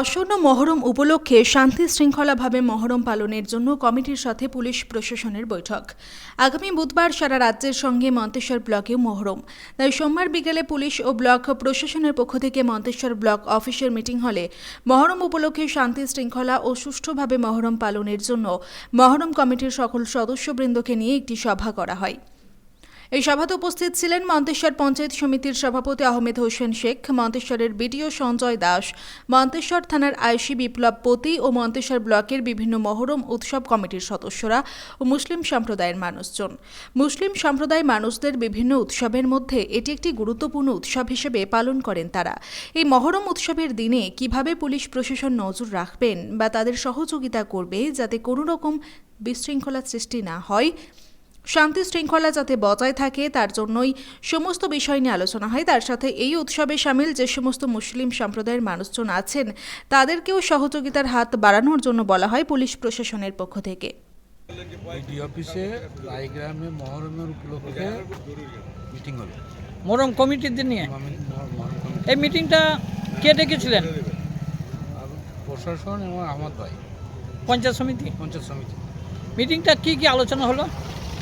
আসন্ন মহরম উপলক্ষে শান্তি শৃঙ্খলাভাবে মহরম পালনের জন্য কমিটির সাথে পুলিশ প্রশাসনের বৈঠক। আগামী বুধবার সারা রাজ্যের সঙ্গে মন্তেশ্বর ব্লকেও মহরম। তাই সোমবার বিকেলে পুলিশ ও ব্লক প্রশাসনের পক্ষ থেকে মন্তেশ্বর ব্লক অফিসের মিটিং হলে মহরম উপলক্ষে শান্তি শৃঙ্খলা ও সুষ্ঠুভাবে মহরম পালনের জন্য মহরম কমিটির সকল সদস্যবৃন্দকে নিয়ে একটি সভা করা হয়। এই সভাতে উপস্থিত ছিলেন মন্তেশ্বর পঞ্চায়েত সমিতির সভাপতি আহমেদ হোসেন শেখ, মন্তেশ্বরের বিডিও সঞ্জয় দাস, মন্তেশ্বর থানার আইসি বিপ্লব পতি ও মন্তেশ্বর ব্লকের বিভিন্ন মহরম উৎসব কমিটির সদস্যরা ও মুসলিম সম্প্রদায়ের মানুষজন। মুসলিম সম্প্রদায় মানুষদের বিভিন্ন উৎসবের মধ্যে এটি একটি গুরুত্বপূর্ণ উৎসব হিসেবে পালন করেন তারা। এই মহরম উৎসবের দিনে কীভাবে পুলিশ প্রশাসন নজর রাখবেন বা তাদের সহযোগিতা করবে যাতে কোনো রকম বিশৃঙ্খলা সৃষ্টি না হয় শান্তি শৃঙ্খলা যাতে বজায় থাকে তার জন্যই সমস্ত বিষয় নিয়ে আলোচনা হয়। তার সাথে এই উৎসবে সামিল যে সমস্ত মুসলিম সম্প্রদায়ের মানুষজন আছেন তাদেরকেও সহযোগিতার হাত বাড়ানোর জন্য বলা হয় পুলিশ প্রশাসনের পক্ষ থেকে। ডি অফিসে রায়গ্রামে মহরমের উপলক্ষে মিটিং কমিটিদের নিয়ে? মহ- মহরম কমিটি। এই মিটিংটা কে ডেকেছিলেন? প্রশাসন এবং আহমদ ভাই। পঞ্চায়েত সমিতি? পঞ্চায়েত সমিতি। মিটিংটা কি কি আলোচনা হলো?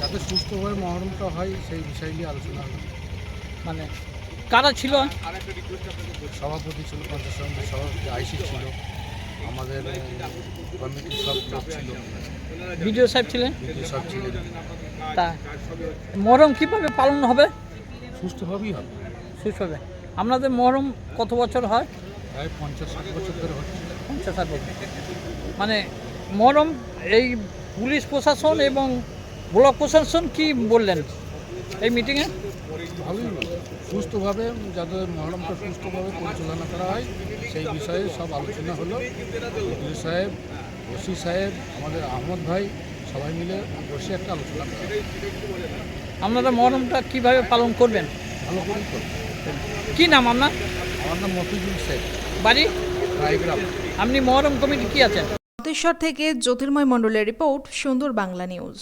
যাতে সুস্থভাবে মহরমটা হয় সেই বিষয় নিয়ে আলোচনা হলো মানে কারা ছিল? সভাপতি ছিল পঞ্চায়েত সমিতির সভাপতি আইসি ছিল আমাদের কমিটির সব লোক ছিল। বিডিও সাহেব ছিলেন? বিদ্যুৎ সব ছিলেন। তা মহরম কীভাবে পালন হবে? সুস্থভাবেই হবে। সুস্থভাবে আপনাদের মহরম কত বছর হয়? প্রায় পঞ্চাশ ষাট বছর ধরে হচ্ছে। পঞ্চাশ ষাট বছর। মানে মহরম এই পুলিশ প্রশাসন এবং ব্লক প্রশাসন কি বললেন এই মিটিংয়ে ভালোই সুস্থভাবে যাতে মহরমটা সুস্থভাবে পরিচালনা করা হয় সেই বিষয়ে সব আলোচনা হলো। বিদ্যুৎ সাহেব ওসি সাহেব আমাদের আহমদ ভাই সবাই মিলে বসে একটা আলোচনা করা আপনারা মহরমটা কীভাবে পালন করবেন? ভালো করেই করব। কি নাম আপনার? আমার নাম মফিজুল সাহেব বাড়ি? রায়গ্রাম। আপনি মহরম কমিটি কি আছেন? থেকে জ্যোতির্ময় মণ্ডলের রিপোর্ট সুন্দর বাংলা নিউজ।